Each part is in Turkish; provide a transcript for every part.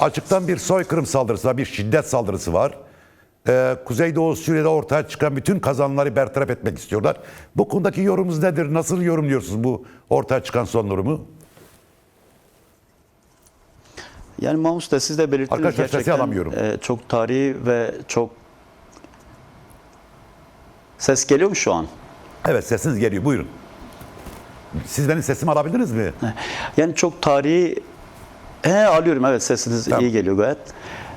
açıktan bir soykırım saldırısı var, bir şiddet saldırısı var. Ee, Kuzeydoğu Suriye'de ortaya çıkan bütün kazanımları bertaraf etmek istiyorlar. Bu konudaki yorumunuz nedir? Nasıl yorumluyorsunuz bu ortaya çıkan son durumu? Yani Mahmut da siz de belirttiniz Arkadaşlar gerçekten alamıyorum. e, çok tarihi ve çok ses geliyor mu şu an? Evet sesiniz geliyor. Buyurun. Siz benim sesimi alabildiniz mi? Yani çok tarihi he, alıyorum evet sesiniz Tamam. iyi geliyor gayet.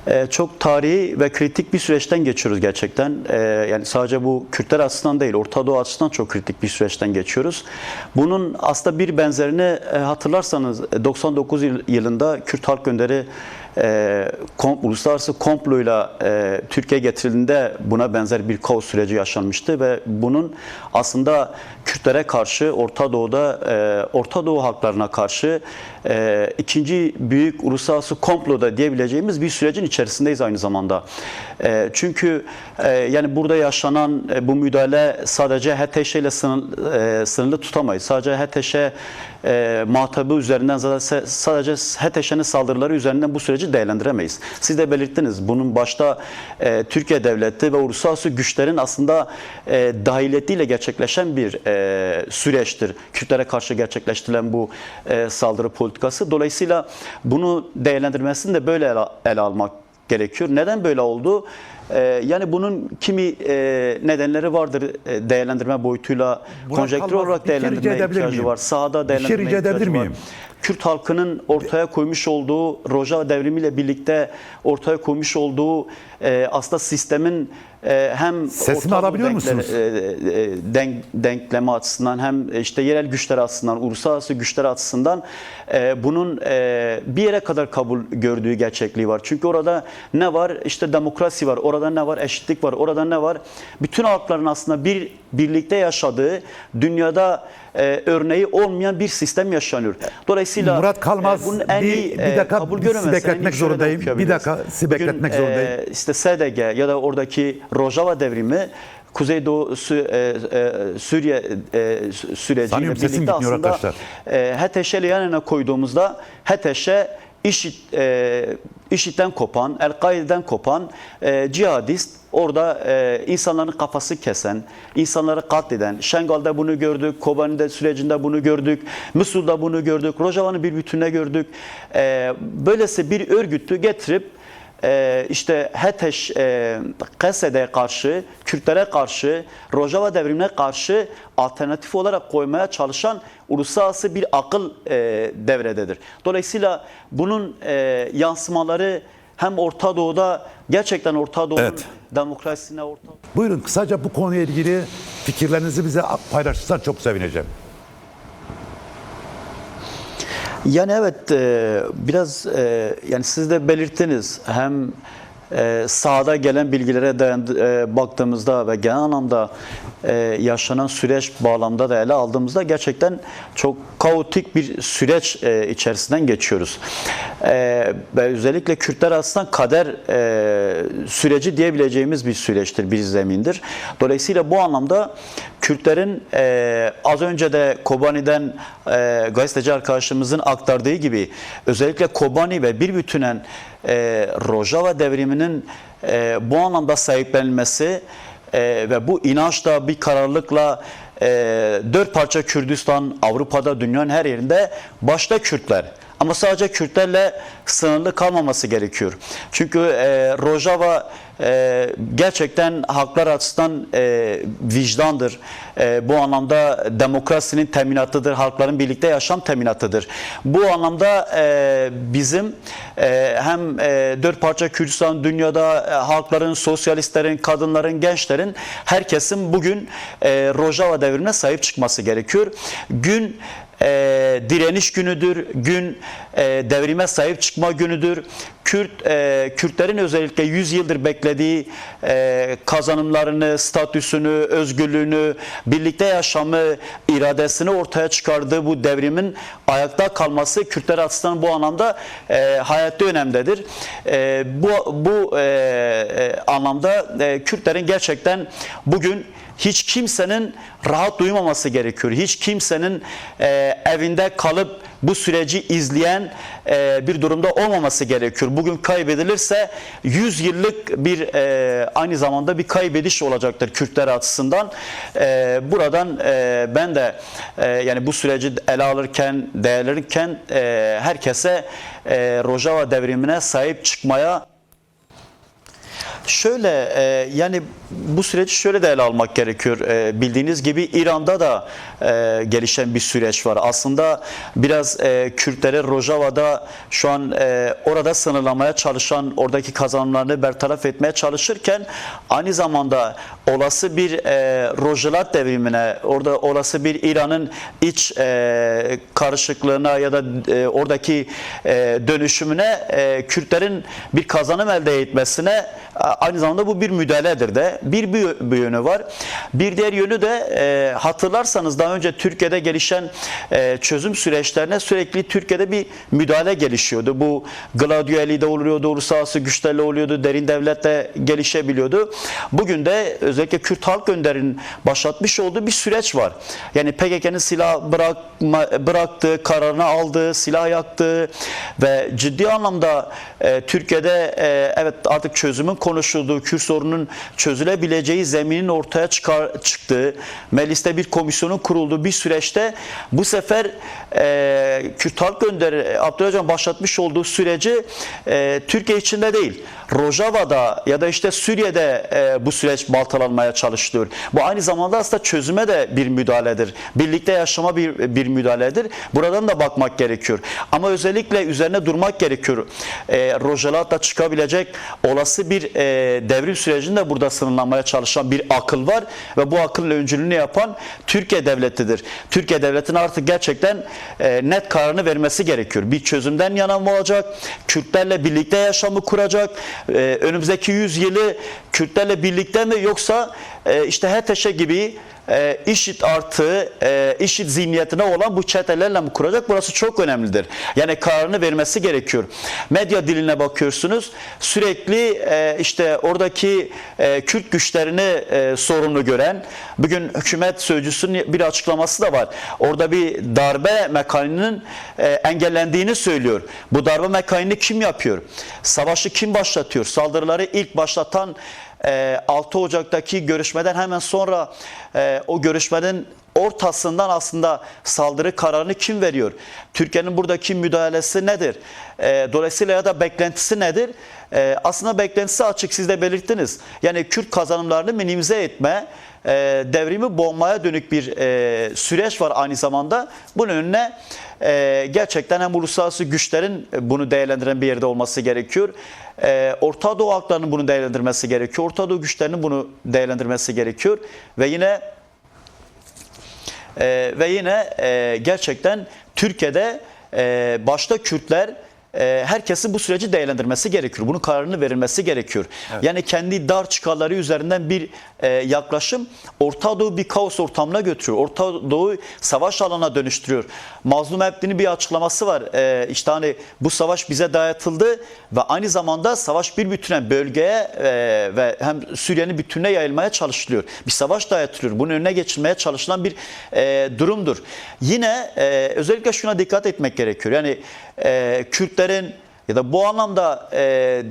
Ee, çok tarihi ve kritik bir süreçten geçiyoruz gerçekten. Ee, yani sadece bu Kürtler açısından değil, Orta Doğu açısından çok kritik bir süreçten geçiyoruz. Bunun aslında bir benzerini e, hatırlarsanız e, 99 yıl- yılında Kürt Halk Önderi e, kom, uluslararası komployla e, Türkiye getirildiğinde buna benzer bir kaos süreci yaşanmıştı ve bunun aslında Kürtlere karşı Orta Doğu'da e, Orta Doğu halklarına karşı e, ikinci büyük uluslararası komploda diyebileceğimiz bir sürecin içerisindeyiz aynı zamanda. E, çünkü e, yani burada yaşanan e, bu müdahale sadece HTŞ ile sınır, e, sınırlı tutamayız. Sadece HTŞ e, muhatabı üzerinden zaten sadece HTŞ'nin saldırıları üzerinden bu süreci değerlendiremeyiz. Siz de belirttiniz. Bunun başta e, Türkiye devleti ve uluslararası güçlerin aslında e, dahiliyetiyle gerçekleşen bir e, süreçtir. Kürtlere karşı gerçekleştirilen bu e, saldırı politikası. Dolayısıyla bunu değerlendirmesini de böyle ele, ele almak gerekiyor. Neden böyle oldu? Ee, yani bunun kimi e, nedenleri vardır e, değerlendirme boyutuyla Murat konjektür Kalmaz, olarak bir rica değerlendirme edebilir ihtiyacı miyim? var. Sahada Bir şey değerlendirme rica edebilir ihtiyacı var. miyim? Kürt halkının ortaya koymuş olduğu Rojava devrimiyle birlikte ortaya koymuş olduğu e, aslında sistemin e, hem Doğu alabiliyor denkle- musunuz? e, e, denk, denkleme açısından hem işte yerel güçler açısından, uluslararası güçler açısından e, bunun e, bir yere kadar kabul gördüğü gerçekliği var. Çünkü orada ne var? İşte demokrasi var. Orada ne var? Eşitlik var. Orada ne var? Bütün halkların aslında bir birlikte yaşadığı dünyada e, örneği olmayan bir sistem yaşanıyor. Dolayısıyla Murat Kalmaz, e, bunun en bir- iyi bir e, dakika, kabul iyi bekletmek zorundayım. Bir dakika, sizi Bugün, bekletmek e, zorundayım. işte SDG ya da oradaki Rojava devrimi Kuzeydoğu Sü- e, e, Suriye e, sü- süreciyle Sanıyorum birlikte aslında arkadaşlar. e, HTŞ ile yan yana koyduğumuzda HTŞ IŞİD, e, IŞİD'den kopan, El-Kaide'den kopan e, cihadist, orada e, insanların kafası kesen, insanları katleden, Şengal'da bunu gördük, Kobani'de sürecinde bunu gördük, Mısır'da bunu gördük, Rojava'nın bir bütününe gördük. E, böylesi bir örgütü getirip e, işte HETEŞ, e, KSD'ye karşı, Kürtlere karşı, Rojava devrimine karşı alternatif olarak koymaya çalışan uluslararası bir akıl e, devrededir. Dolayısıyla bunun e, yansımaları hem Orta Doğu'da gerçekten Orta Doğu'nun Evet. demokrasisine Orta Buyurun kısaca bu konuya ilgili fikirlerinizi bize paylaşırsan çok sevineceğim. Yani evet e, biraz e, yani siz de belirttiniz hem e, gelen bilgilere e, baktığımızda ve genel anlamda e, yaşanan süreç bağlamda da ele aldığımızda gerçekten çok kaotik bir süreç e, içerisinden geçiyoruz. E, ve özellikle Kürtler aslında kader süreci diyebileceğimiz bir süreçtir, bir zemindir. Dolayısıyla bu anlamda Kürtlerin az önce de Kobani'den e, gazeteci arkadaşımızın aktardığı gibi özellikle Kobani ve bir bütünen e, Rojava devriminin e, bu anlamda sahiplenilmesi e, ve bu inançla bir kararlılıkla e, dört parça Kürdistan Avrupa'da dünyanın her yerinde başta Kürtler ama sadece Kürtlerle sınırlı kalmaması gerekiyor. Çünkü e, Rojava e, gerçekten haklar açısından e, vicdandır. E, bu anlamda demokrasinin teminatıdır, halkların birlikte yaşam teminatıdır. Bu anlamda e, bizim e, hem e, dört parça Kürdistan dünyada e, halkların, sosyalistlerin, kadınların, gençlerin herkesin bugün e, Rojava devrine sahip çıkması gerekiyor. Gün e, direniş günüdür, gün e, devrime sahip çıkma günüdür. Kürt e, Kürtlerin özellikle 100 yıldır beklediği e, kazanımlarını, statüsünü, özgürlüğünü, birlikte yaşamı, iradesini ortaya çıkardığı bu devrimin ayakta kalması Kürtler açısından bu anlamda e, hayatta önemlidir. E, bu bu e, e, anlamda e, Kürtlerin gerçekten bugün hiç kimsenin rahat duymaması gerekiyor. Hiç kimsenin e, evinde kalıp bu süreci izleyen e, bir durumda olmaması gerekiyor. Bugün kaybedilirse 100 yıllık bir e, aynı zamanda bir kaybediş olacaktır Kürtler açısından. E, buradan e, ben de e, yani bu süreci ele alırken, değerlendirirken e, herkese e, Rojava devrimine sahip çıkmaya Şöyle e, yani bu süreci şöyle de ele almak gerekiyor. E, bildiğiniz gibi İran'da da e, gelişen bir süreç var. Aslında biraz e, Kürtleri Rojava'da şu an e, orada sınırlamaya çalışan, oradaki kazanımlarını bertaraf etmeye çalışırken aynı zamanda olası bir e, Rojalat devrimine, orada olası bir İran'ın iç e, karışıklığına ya da e, oradaki e, dönüşümüne e, Kürtlerin bir kazanım elde etmesine aynı zamanda bu bir müdahaledir de. Bir, bir, yönü var. Bir diğer yönü de e, hatırlarsanız daha önce Türkiye'de gelişen e, çözüm süreçlerine sürekli Türkiye'de bir müdahale gelişiyordu. Bu Gladioeli'de oluyordu, uluslararası güçlerle oluyordu, derin devletle gelişebiliyordu. Bugün de özellikle Kürt Halk Önder'in başlatmış olduğu bir süreç var. Yani PKK'nın silah bırakma, bıraktığı, kararını aldığı, silah yaktığı ve ciddi anlamda e, Türkiye'de e, evet artık çözümün konuşulduğu, Kürt sorunun çözülebileceği zeminin ortaya çıkar, çıktığı, mecliste bir komisyonun kurulduğu bir süreçte bu sefer e, Kürt Halk Önderi Abdülhacan başlatmış olduğu süreci e, Türkiye içinde değil, Rojava'da ya da işte Suriye'de e, bu süreç baltalanmaya çalışılıyor. Bu aynı zamanda aslında çözüme de bir müdahaledir. Birlikte yaşama bir, bir müdahaledir. Buradan da bakmak gerekiyor. Ama özellikle üzerine durmak gerekiyor. E, Rojalat'ta çıkabilecek olası bir e, devrim sürecinde burada sınırlanmaya çalışan bir akıl var ve bu akılın öncülüğünü yapan Türkiye devletidir. Türkiye devletinin artık gerçekten e, net kararını vermesi gerekiyor. Bir çözümden yana mı olacak? Kürtlerle birlikte yaşamı kuracak? E, önümüzdeki 100 yılı Kürtlerle birlikte mi yoksa e, işte HTŞ gibi e, IŞİD artı e, IŞİD zihniyetine olan bu çetelerle mi kuracak? Burası çok önemlidir. Yani kararını vermesi gerekiyor. Medya diline bakıyorsunuz. Sürekli e, işte oradaki e, Kürt güçlerini e, sorumlu gören bugün hükümet sözcüsünün bir açıklaması da var. Orada bir darbe mekaninin e, engellendiğini söylüyor. Bu darbe mekanini kim yapıyor? Savaşı kim başlatıyor? Saldırıları ilk başlatan 6 Ocak'taki görüşmeden hemen sonra e, o görüşmenin ortasından aslında saldırı kararını kim veriyor? Türkiye'nin buradaki müdahalesi nedir? E, dolayısıyla ya da beklentisi nedir? E, aslında beklentisi açık siz de belirttiniz. Yani Kürt kazanımlarını minimize etme, e, devrimi boğmaya dönük bir e, süreç var aynı zamanda. Bunun önüne e, gerçekten hem uluslararası güçlerin bunu değerlendiren bir yerde olması gerekiyor. E, Orta Doğu halklarının bunu değerlendirmesi gerekiyor. Orta Doğu güçlerinin bunu değerlendirmesi gerekiyor. Ve yine e, ve yine e, gerçekten Türkiye'de e, başta Kürtler e, herkesin bu süreci değerlendirmesi gerekiyor. Bunun kararını verilmesi gerekiyor. Yani kendi dar çıkarları üzerinden bir e, yaklaşım Orta Doğu bir kaos ortamına götürüyor. Orta Doğu savaş alanına dönüştürüyor. Mazlum Ebdi'nin bir açıklaması var. E, işte hani bu savaş bize dayatıldı ve aynı zamanda savaş bir bütüne bölgeye e, ve hem Suriye'nin bütününe yayılmaya çalışılıyor. Bir savaş dayatılıyor. Bunun önüne geçilmeye çalışılan bir e, durumdur. Yine e, özellikle şuna dikkat etmek gerekiyor. Yani e, Kürtlerin ya da bu anlamda e,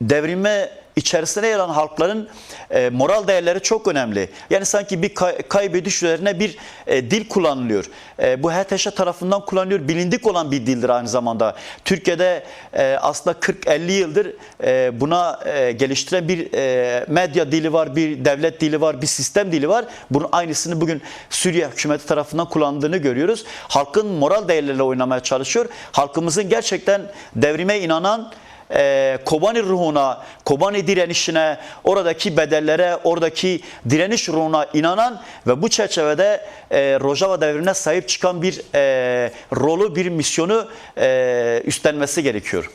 devrime içerisine yer alan halkların e, moral değerleri çok önemli. Yani sanki bir kay, kaybediş üzerine bir e, dil kullanılıyor. E, bu HTŞ tarafından kullanılıyor. Bilindik olan bir dildir aynı zamanda. Türkiye'de e, aslında 40-50 yıldır e, buna e, geliştiren bir e, medya dili var, bir devlet dili var, bir sistem dili var. Bunun aynısını bugün Suriye hükümeti tarafından kullandığını görüyoruz. Halkın moral değerleriyle oynamaya çalışıyor. Halkımızın gerçekten devrime inanan e, Kobani ruhuna, Kobani direnişine, oradaki bedellere, oradaki direniş ruhuna inanan ve bu çerçevede e, Rojava devrimine sahip çıkan bir e, rolü, bir misyonu e, üstlenmesi gerekiyor.